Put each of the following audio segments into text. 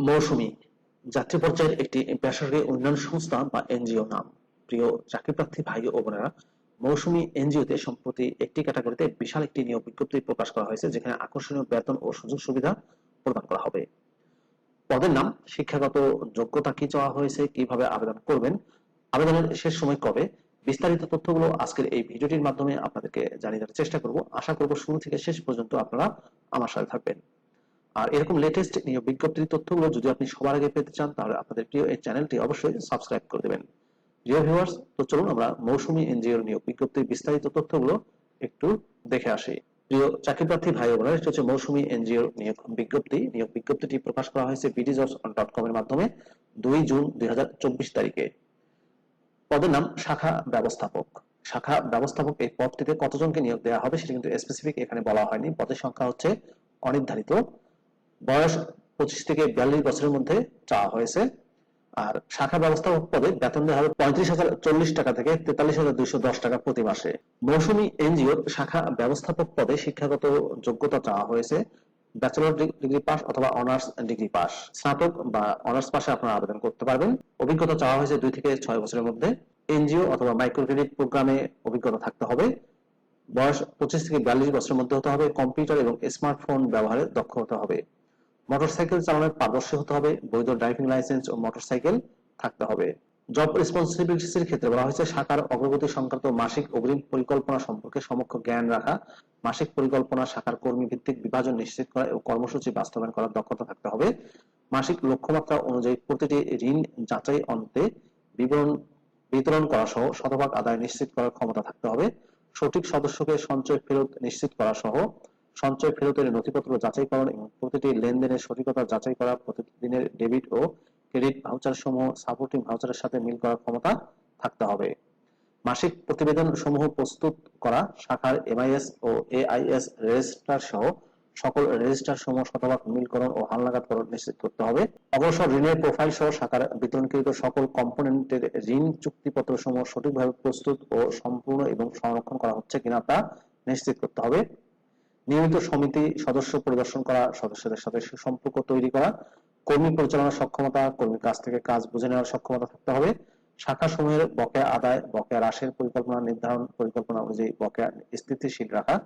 মৌসুমী যাত্রী পর্যায়ের একটি বেসরকারি উন্নয়ন সংস্থা বা এনজিও নাম। প্রিয় চাকরিপ্রার্থী ভাই ও বোনেরা, মৌসুমী এনজিওতে সম্প্রতি একটি ক্যাটাগরিতে বিশাল একটি নিয়োগ বিজ্ঞপ্তি প্রকাশ করা হয়েছে, যেখানে আকর্ষণীয় বেতন ও সুযোগ সুবিধা প্রদান করা হবে। পদের নাম, শিক্ষাগত যোগ্যতা কি চাওয়া হয়েছে, কীভাবে আবেদন করবেন, আবেদনের শেষ সময় কবে, বিস্তারিত তথ্যগুলো আজকের এই ভিডিওটির মাধ্যমে আপনাদেরকে জানিয়ে দেওয়ার চেষ্টা করব। আশা করব শুরু থেকে শেষ পর্যন্ত আপনারা আমার সাথে থাকবেন। আর এরকম লেটেস্ট নিয়োগ বিজ্ঞপ্তির তথ্যগুলো যদি আপনি সবার আগে পেতে চান, তাহলে আপনাদের প্রিয় এই চ্যানেলটি অবশ্যই সাবস্ক্রাইব করে দেবেন। প্রিয় ভিউয়ার্স তো চলুন আমরা মৌসুমী এনজিওর নিয়োগ বিজ্ঞপ্তির বিস্তারিত তথ্যগুলো একটু দেখে আসি। প্রিয় চাকরিপ্রার্থী ভাই বোনেরা এটি হচ্ছে মৌসুমী এনজিওর নিয়োগ বিজ্ঞপ্তি। নিয়োগ বিজ্ঞপ্তিটি প্রকাশ করা হয়েছে বিডিজবস ডট কম এর মাধ্যমে দুই জুন দুই হাজার চব্বিশ তারিখে। পদের নাম শাখা ব্যবস্থাপক। শাখা ব্যবস্থাপক এই পদটিতে কতজনকে নিয়োগ দেওয়া হবে সেটা কিন্তু স্পেসিফিক এখানে বলা হয়নি। পদের সংখ্যা হচ্ছে অনির্ধারিত বয়স পঁচিশ থেকে বিয়াল্লিশ বছরের মধ্যে চাওয়া হয়েছে। আর শাখা ব্যবস্থাপক পদে বেতন দেওয়া হবে পঁয়ত্রিশ হাজার চল্লিশ টাকা থেকে তেতাল্লিশ হাজার দুইশো দশ টাকা প্রতি মাসে। মৌসুমী এনজিওর শাখা ব্যবস্থাপক পদে শিক্ষাগত যোগ্যতা চাওয়া হয়েছে। ব্যাচেলর ডিগ্রি পাস অথবা অনার্স ডিগ্রি পাস। স্নাতক বা অনার্স পাশে আপনারা আবেদন করতে পারবেন। অভিজ্ঞতা চাওয়া হয়েছে দুই থেকে ছয় বছরের মধ্যে। এনজিও অথবা মাইক্রো ক্রেডিট প্রোগ্রামে অভিজ্ঞতা থাকতে হবে। বয়স পঁচিশ থেকে বিয়াল্লিশ বছরের মধ্যে হতে হবে। কম্পিউটার এবং স্মার্টফোন ব্যবহারে দক্ষ হতে হবে। মোটরসাইকেল চালানোর পারদর্শী হতে হবে, বৈধ ড্রাইভিং লাইসেন্স ও মোটরসাইকেল থাকতে হবে। জব রেসপন্সিবিলিটিস এর ক্ষেত্রে বলা হয়েছে, শাখার অগ্রগতি সংক্রান্ত মাসিক অগ্রিম পরিকল্পনা সম্পর্কে সমক্ষ জ্ঞান রাখা, মাসিক পরিকল্পনা শাখার কর্মী ভিত্তিক বিভাজন নিশ্চিত করা এবং কর্মসূচি বাস্তবায়ন করার দক্ষতা থাকতে হবে। মাসিক লক্ষ্যমাত্রা অনুযায়ী প্রতিটি ঋণ যাচাই অন্তে বিবরণ, বিতরণ করা সহ শতভাগ আদায় নিশ্চিত করার ক্ষমতা থাকতে হবে। সঠিক সদস্যকে সঞ্চয় ফেরত নিশ্চিত করা সহ সঞ্চয় ফেরতের নথিপত্র যাচাইকরণ এবং প্রতিটি লেনদেনের সঠিকতা যাচাই করা, প্রতিদিনের ডেবিট ও ক্রেডিট ভাউচার সমূহ সাপোর্টিং ভাউচারের সাথে মিল করার ক্ষমতা থাকতে হবে। মাসিক প্রতিবেদন সমূহ প্রস্তুত করা, শাখার এমআইএস ও এআইএস রেজিস্ট্রার সহ সকল রেজিস্ট্রার সমূহ শতভাগ মিলকরণ ও হালনাগাদকরণ নিশ্চিত করতে হবে। অবসর ঋণের প্রোফাইল সহ শাখার বিতরণকৃত সকল কম্পোনেন্টের ঋণ চুক্তিপত্র সমূহ সঠিকভাবে প্রস্তুত ও সম্পূর্ণ এবং সংরক্ষণ করা হচ্ছে কিনা তা নিশ্চিত করতে হবে। নিয়মিত সমিতি সদস্য পরিদর্শন করা, সদস্যদের সাথে সুসম্পর্ক তৈরি করা, কর্মী পরিচালনার সক্ষমতা, কর্মীর কাছ থেকে কাজ বুঝে নেওয়ার সক্ষমতা থাকতে হবে, শাখা সমূহের বকেয়া আদায়, বকেয়া হ্রাসের পরিকল্পনা নির্ধারণ পরিকল্পনা অনুযায়ী বকেয়া স্থিতিশীল রাখা,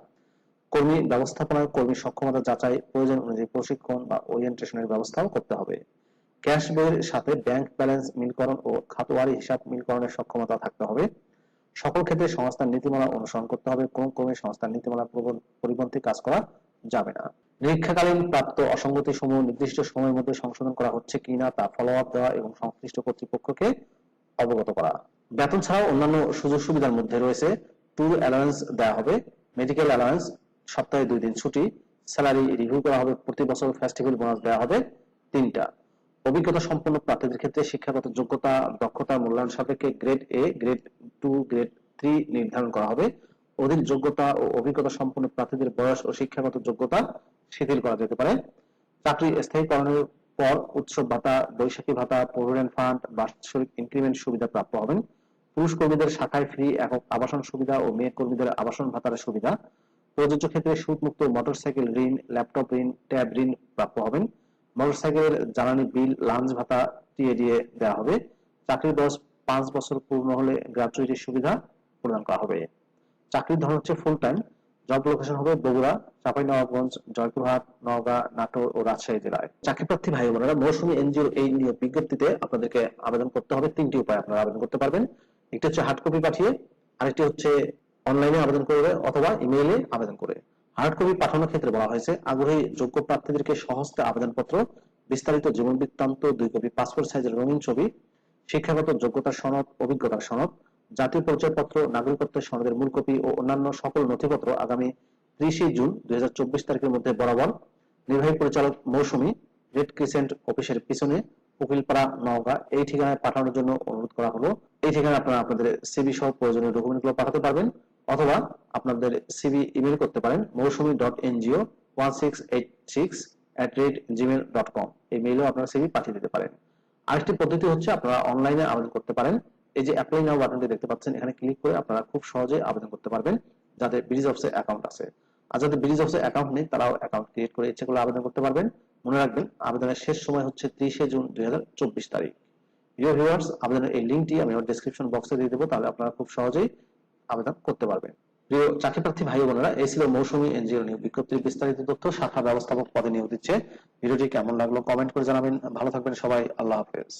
কর্মী ব্যবস্থাপনার কর্মী সক্ষমতা যাচাই প্রয়োজন অনুযায়ী প্রশিক্ষণ বা ওরিয়েন্টেশনের ব্যবস্থাও করতে হবে। ক্যাশ বইয়ের সাথে ব্যাংক ব্যালেন্স মিলকরণ ও খাতওয়ারি হিসাব মিলকরণের সক্ষমতা থাকতে হবে। সকল ক্ষেত্রে সংস্থার নীতিমালা অনুসরণ করতে হবে, কোন ক্রমে সংস্থার নীতিমালা পরিপন্থী কাজ করা যাবে না। নিরীক্ষাকালীন প্রাপ্ত অসঙ্গতি সমূহ নির্দিষ্ট সময়ের মধ্যে সংশোধন করা হচ্ছে কিনা তা ফলো আপ দেওয়া এবং সংশ্লিষ্ট কর্তৃপক্ষকে অবগত করা। বেতন ছাড়াও অন্যান্য সুযোগ সুবিধার মধ্যে রয়েছে। ট্যুর অ্যালাউন্স দেওয়া হবে, মেডিকেল অ্যালায়েন্স সপ্তাহে দুই দিন ছুটি, স্যালারি রিভিউ করা হবে, প্রতি বছর ফেস্টিভ্যাল বোনাস দেওয়া হবে তিনটা। অভিজ্ঞতা সম্পন্ন প্রার্থীদের ক্ষেত্রে শিক্ষাগত যোগ্যতা, দক্ষতা, মূল্যায়ন সাপেক্ষে grade A grade two grade three নির্ধারণ করা হবে। অধিক যোগ্যতা ও অভিজ্ঞতা সম্পন্ন প্রার্থীদের বয়স ও শিক্ষাগত যোগ্যতা শিথিল করা যেতে পারে। চাকরি স্থায়ীকরণের পর উৎসব ভাতা, বৈশাখী ভাতা প্রভিডেন্ট ফান্ড বাৎসরিক ইনক্রিমেন্ট সুবিধা প্রাপ্য হবেন। পুরুষ কর্মীদের শাখায় ফ্রি একক আবাসন সুবিধা ও মেয়ে কর্মীদের আবাসন ভাতার সুবিধা। প্রযোজ্য ক্ষেত্রে সুদমুক্ত মোটরসাইকেল ঋণ ল্যাপটপ ঋণ ট্যাব ঋণ প্রাপ্য হবেন। মোটরসাইকেলের জ্বালানি বিল, লাঞ্চ ভাতা টিএডিএ দেওয়া হবে। চাকরির বয়স পাঁচ বছর পূর্ণ হলে গ্র্যাচুইটির সুবিধা প্রদান করা হবে। চাকরির ধরন হচ্ছে ফুল টাইম জব লোকেশন হবে বগুড়া, চাঁপাইনবাবগঞ্জ, জয়পুরহাট, নওগাঁ, নাটোর ও রাজশাহী জেলায়। চাকরি প্রার্থী ভাই বোনেরা, মৌসুমী এনজিও এই নিয়োগ বিজ্ঞপ্তিতে আপনাদেরকে আবেদন করতে হবে। তিনটি উপায় আপনারা আবেদন করতে পারবেন। একটি হচ্ছে হার্ড কপি পাঠিয়ে, আরেকটি হচ্ছে অনলাইনে আবেদন করে, অথবা ইমেইলে আবেদন করে। হার্ড কপি পাঠানোর ক্ষেত্রে বলা হয়েছে, আগ্রহী যোগ্য প্রার্থীদেরকে সহজতে আবেদনপত্র, বিস্তারিত জীবন বৃত্তান্ত, দুই কপি পাসপোর্ট সাইজের রঙিন ছবি, শিক্ষাগত যোগ্যতার সনদ অভিজ্ঞতার সনদ, জাতীয় পরিচয়পত্র, নাগরিকত্বের সনদের মূল কপি ও অন্যান্য সকল নথিপত্র আগামী ত্রিশে জুন দুই হাজার চব্বিশ তারিখের মধ্যে বরাবর। নির্বাহী পরিচালক মৌসুমী, রেড ক্রিসেন্ট অফিসের পিছনে, উকিলপাড়া, নওগাঁ, এই ঠিকানায় পাঠানোর জন্য অনুরোধ করা হলো। এই ঠিকানায় আপনারা আপনাদের সিবি সহ প্রয়োজনীয় ডকুমেন্টগুলো পাঠাতে পারবেন। অথবা আপনাদের সিবি ইমেল করতে পারেন Mousumi dot NGO one six eight six at rate Gmail dot com এই মেইলেও আপনারা সিবি পাঠিয়ে দিতে পারেন। আরেকটি পদ্ধতি হচ্ছে আপনারা অনলাইনে আবেদন করতে পারেন। এই যে অ্যাপ্লাই নাও বাটনটি দেখতে পাচ্ছেন, এখানে ক্লিক করে আপনারা খুব সহজে আবেদন করতে পারবেন যাদের ব্রিজ অফিসে অ্যাকাউন্ট আছে। আর যাদের ব্রিজ অফিসে অ্যাকাউন্ট নেই, তারাও অ্যাকাউন্ট ক্রিয়েট করে ইচ্ছে করলে আবেদন করতে পারবেন। মনে রাখবেন, আবেদনের শেষ সময় হচ্ছে ত্রিশে জুন দুই হাজার চব্বিশ তারিখ। প্রিয় ভিউয়ার্স আবেদনের এই লিঙ্কটি আমি আমার ডেসক্রিপশন বক্সে দিয়ে দেবো, তাহলে আপনারা খুব সহজেই আবেদন করতে পারবেন প্রিয় চাকরি প্রার্থী ভাই বোনেরা, এই ছিল মৌসুমী এনজিও নিয়োগ বিজ্ঞপ্তির বিস্তারিত তথ্য। শাখা ব্যবস্থাপক পদে নিয়োগ দিচ্ছে। ভিডিওটি কেমন লাগল কমেন্ট করে জানাবেন। ভালো থাকবেন সবাই। আল্লাহ হাফেজ।